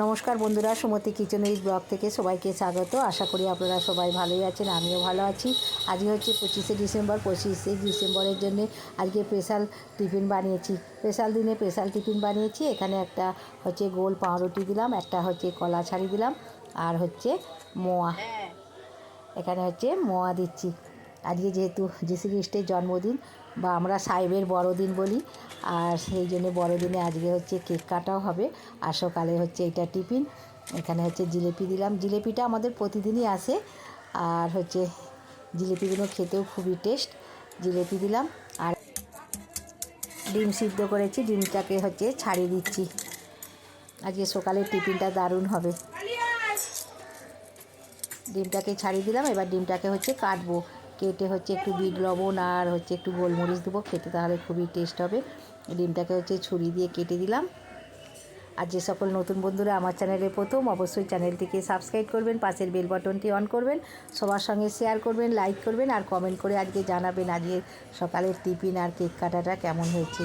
নমস্কার বন্ধুরা সুমতি kitchen with blog থেকে সবাইকে স্বাগত। আশা করি আপনারা সবাই ভালোই আছেন আমিও ভালো আছি। আজকে হচ্ছে পঁচিশে ডিসেম্বর পঁচিশে ডিসেম্বরের জন্য আজকে স্পেশাল টিফিন বানিয়েছি। স্পেশাল দিনে স্পেশাল টিফিন বানিয়েছি এখানে একটা হচ্ছে গোল পাউরুটি দিলাম একটা হচ্ছে কলা ছাড়ি দিলাম আর হচ্ছে মোয়া। এখানে হচ্ছে মোয়া দিচ্ছি। আজকে যেহেতু যীশু খ্রিস্টের জন্মদিন বা আমরা সাহেবের বড়দিন বলি, আর সেই জন্য বড়দিনে আজকে হচ্ছে কেক কাটাও হবে। আর সকালে হচ্ছে এটা টিফিন, এখানে হচ্ছে জিলেপি দিলাম। জিলেপিটা আমাদের প্রতিদিনই আসে, আর হচ্ছে জিলেপিগুলো খেতেও খুবই টেস্ট জিলেপি দিলাম, আর ডিম সিদ্ধ করেছি, ডিমটাকে হচ্ছে ছাড়িয়ে দিচ্ছি। আজকে সকালের টিফিনটা দারুণ হবে। ডিমটাকে ছাড়িয়ে দিলাম, এবার ডিমটাকে হচ্ছে কাটবো। কেটে হচ্ছে একটু বিট লবণ আর হচ্ছে একটু গোলমরিচ দেবো, খেতে তাহলে খুবই টেস্ট হবে। ডিমটাকে হচ্ছে ছুরি দিয়ে কেটে দিলাম। আর যে সকল নতুন বন্ধুরা আমার চ্যানেলে প্রথম, অবশ্যই চ্যানেলটিকে সাবস্ক্রাইব করবেন, পাশের বেল বাটনটি অন করবেন, সবার সঙ্গে শেয়ার করবেন লাইক করবেন আর কমেন্ট করে আজকে জানাবেন আজকে সকালের টিফিন আর কেক কাটাটা কেমন হয়েছে।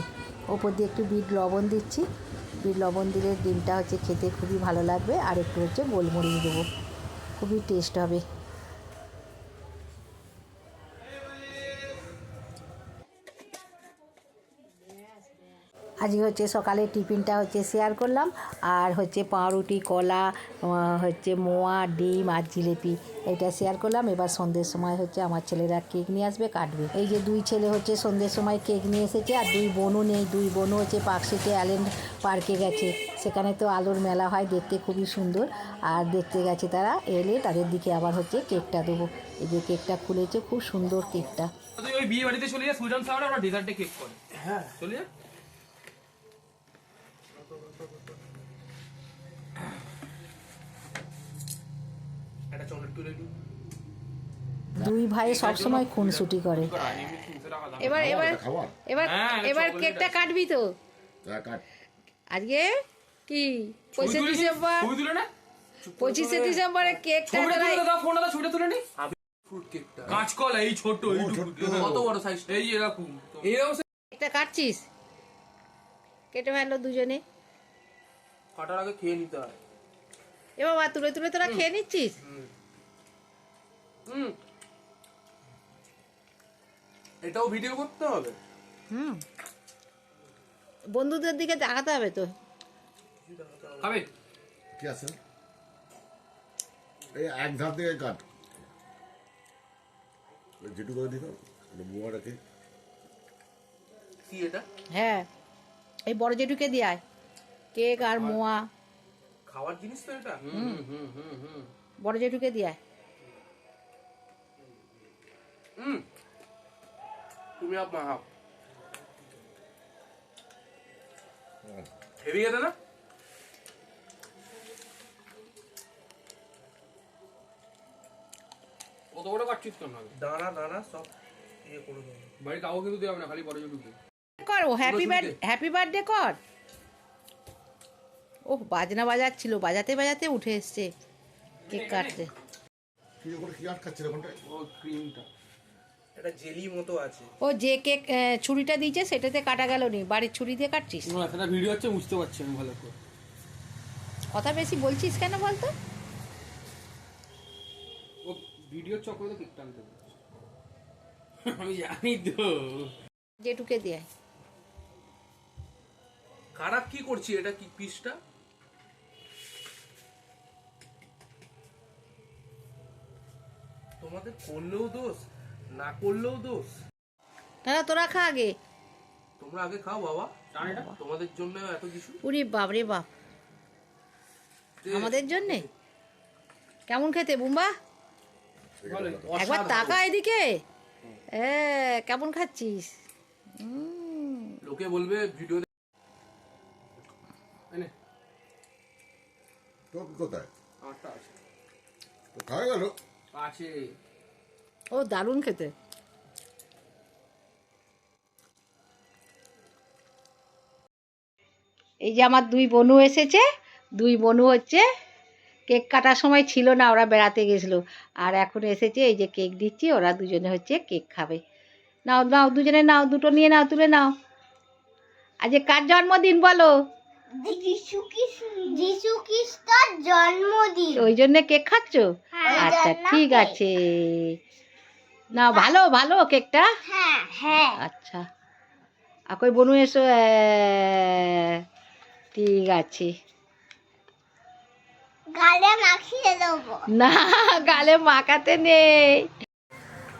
ওপর দিয়ে একটু বিট লবণ দিচ্ছি। বিট লবণ দিলে ডিমটা হচ্ছে খেতে খুবই ভালো লাগবে আর একটু হচ্ছে গোলমরিচ দেবো। খুবই টেস্ট হবে। আজকে হচ্ছে সকালে টিফিনটা হচ্ছে শেয়ার করলাম। আর হচ্ছে পাউরুটি কলা হচ্ছে মোয়া ডিম আর জিলিপি এটা শেয়ার করলাম। এবার সন্ধ্যের সময় হচ্ছে আমার ছেলেরা কেক নিয়ে আসবে কাটবে। এই যে দুই ছেলে হচ্ছে সন্ধ্যের সময় কেক নিয়ে এসেছে আর দুই বোনও নেই। দুই বোনও হচ্ছে পার্কশিটে অ্যালেন্ড পার্কে গেছে। সেখানে তো আলোর মেলা হয় দেখতে খুবই সুন্দর। আর দেখতে গেছে তারা এলে তাদের দিকে আবার হচ্ছে কেকটা দেবো। এই যে কেকটা খুলেছে খুব সুন্দর কেকটা তুই ওই বিয়ে বাড়িতে চলে যা সুজন সাউন্ড আমরা ডেজার্টে কেক করে। হ্যাঁ। চলে যা একটা চকলেট তুলে নিই দুই ভাই সবসময় খুনসুটি করে। এবার এবার এবার হ্যাঁ, এবার কেকটা কাটবি তো। আজকে কি? পঁচিশে ডিসেম্বর। পঁচিশে ডিসেম্বরে কেকটা ফোনটা দাও তুলে নি ফ্রুট কেকটা কাঁচকলা এই ছোট এইটুকু। কত বড় সাইজ এই এরকম। এরকম কেকটা কাটছিস? কেটে ফেলল দুজনে। কাটার আগে খেয়ে নিতে হয়। এ বাবা তুলে তুলে তোরা খেয়ে নিচ্ছিস? হুম। এটাও ভিডিও করতে হবে? হুম। বন্ধুদের দিকে তাকাতে হবে তো। খাবে কি আছে? এই এক ধার থেকে কাট। যেটু করে দিত বোমাটাকে কি এটা? হ্যাঁ। এই বড় জেঠুকে দিয়ে আয়। কেক আর মোয়া। খাওয়ার জিনিস তো এটা? হুম। হুম হুম হুম বড় জেঠুকে দিয়ে আয় হুম তুমি আপ মা হাফ হেভি গেছে না কত বড় কাটছিস কেন দানা দানা সব ইয়ে করে দেবো। বাড়ি কাউ কিন্তু দেওয়া না খালি বড় জুটুকে কর হ্যাপি শুনতে। বার্থডে হ্যাপি বার্থডে কর। ও বাজনা বাজাচ্ছিল বাজাতে বাজাতে উঠে এসছে। কেক কাটতে। কি করে কি আটকাচ্ছে ওখানটায় ও ক্রিমটা এটা জেলি মতো আছে। ও যে কেক আহ, ছুরিটা দিয়েছে সেটাতে কাটা গেল নি। বাড়ির ছুরি দিয়ে কাটছিস? না সেটা ভিডিও হচ্ছে বুঝতে পারছি আমি ভালো করে। কথা বেশি বলছিস কেন বলতো? ও ভিডিও চক্রে তো কেক টানতে আমি জানি তো। জেঠুকে দিয়ে। খারাপ কি করছি? এটা কি পিসটা? তোমাদের করলেও দোষ? না করলেও দোষ। না, তোরা খা আগে। তোমরা আগে খাও বাবা। তোমাদের জন্য এত কিছু। বাপ রে বাপ। আমাদের জন্যে? কেমন খেতে বুম্বা? একবার তাকা এদিকে। কেমন খাচ্ছিস? উম, লোকে বলবে ভিডিও তো কোথায় আমারটা আছে। তো খাওয়া গেল। আছে। ও দারুণ খেতে। এই যে আমার দুই বনু এসেছে দুই বনু হচ্ছে কেক কাটার সময় ছিল না ওরা বেড়াতে গেছিল। আর এখন এসেছে এই যে কেক দিচ্ছি ওরা দুজনে হচ্ছে কেক খাবে। নাও নাও দুজনে নাও দুটো নিয়ে নাও তুলে নাও। আজকে কার জন্মদিন বলো? জন্মদিন। ওই জন্যে কেক খাচ্ছ? হ্যাঁ। আচ্ছা ঠিক আছে। না ভালো ভালো কেকটা? হ্যাঁ হ্যাঁ। আচ্ছা। আর কই বনু এসো ঠিক আছে। গালে মাখিয়ে দেবো। না গালে মাখাতে নেই।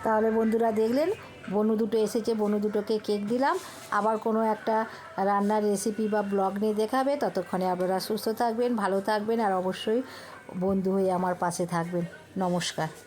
তাহলে বন্ধুরা দেখলেন বনু দুটো এসেছে বনু দুটোকে কেক দিলাম। আবার কোনো একটা রান্নার রেসিপি বা ব্লগ নিয়ে দেখাবে। ততক্ষণে আপনারা সুস্থ থাকবেন ভালো থাকবেন আর অবশ্যই বন্ধু হয়ে আমার পাশে থাকবেন। নমস্কার।